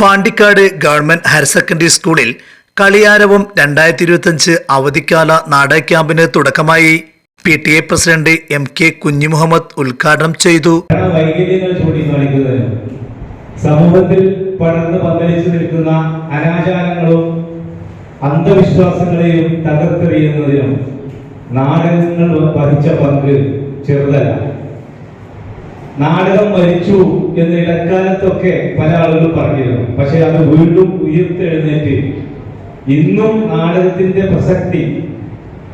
Pandikkad government higher secondary സ്കൂളിൽ കളിയാരവം രണ്ടായിരത്തി ഇരുപത്തിയഞ്ച് അവധിക്കാല നാടക ക്യാമ്പിന് തുടക്കമായി. P T A president M K Kunhimuhammad ഉദ്ഘാടനം ചെയ്തു. സമൂഹത്തിൽ പടർന്ന് പന്തലിച്ചു നിൽക്കുന്ന അനാചാരങ്ങളും അന്ധവിശ്വാസങ്ങളെയും തകർത്തെറിയുന്നതിനും നാടകങ്ങൾ വഹിച്ച പങ്ക് ചെറുതല്ല. നാടകം മരിച്ചു എന്ന് ഇടക്കാലത്തൊക്കെ പല ആളുകളും പറഞ്ഞിരുന്നു. പക്ഷെ അത് വീണ്ടും ഉയർത്തെഴുന്നേറ്റ് ഇന്നും നാടകത്തിന്റെ പ്രസക്തി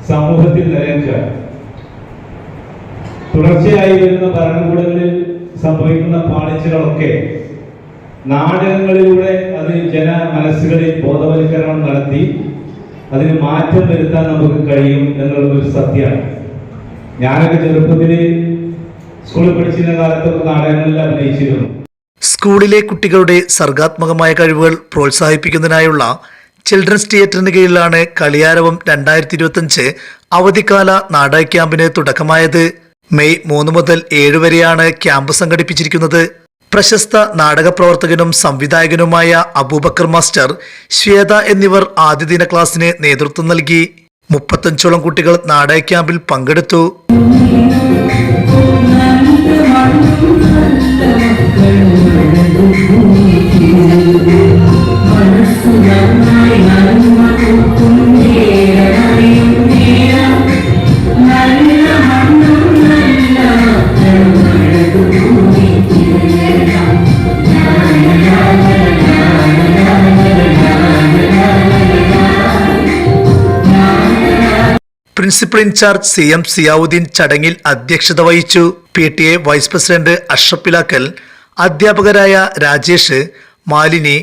സമൂഹത്തിൽ നിലനിൽക്കുകയാണ്. തുടർച്ചയായി വരുന്ന ഭരണകൂടങ്ങളിൽ സംഭവിക്കുന്ന പാളിച്ചകളൊക്കെ നാടകങ്ങളിലൂടെ അത് ജന മനസ്സുകളിൽ ബോധവൽക്കരണം നടത്തി അതിന് മാറ്റം വരുത്താൻ നമുക്ക് കഴിയും എന്നുള്ളത് ഒരു സത്യമാണ്. ഞാനൊക്കെ ചെറുപ്പത്തിൽ സ്കൂളിൽ പഠിച്ചിരുന്ന കാലത്തൊക്കെ നാടകങ്ങളിൽ അഭിനയിച്ചിരുന്നു. സ്കൂളിലെ കുട്ടികളുടെ സർഗാത്മകമായ കഴിവുകൾ പ്രോത്സാഹിപ്പിക്കുന്നതിനായുള്ള ചിൽഡ്രൻസ് തിയേറ്ററിന് കീഴിലാണ് കളിയാരവം രണ്ടായിരത്തി ഇരുപത്തിയഞ്ച് അവധിക്കാല നാടക ക്യാമ്പിന് തുടക്കമായത്. മെയ് മൂന്ന് മുതൽ ഏഴ് വരെയാണ് ക്യാമ്പ് സംഘടിപ്പിച്ചിരിക്കുന്നത്. പ്രശസ്ത നാടക പ്രവർത്തകനും സംവിധായകനുമായ അബൂബക്കർ മാസ്റ്റർ ശ്വേത എന്നിവർ ആദ്യ ദിന ക്ലാസ്സിന് നേതൃത്വം നൽകി. മുപ്പത്തഞ്ചോളം കുട്ടികൾ നാടക ക്യാമ്പിൽ പങ്കെടുത്തു. Thank you. Principal incharge C M Ziyauddin ചടങ്ങിൽ അധ്യക്ഷത വഹിച്ചു. P T A vice president Ashraf Pilakkal അധ്യാപകരായ രാജേഷ് മാലിനി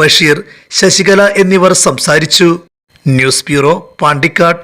ബഷീർ ശശികല എന്നിവർ സംസാരിച്ചു. News bureau Pandikkad.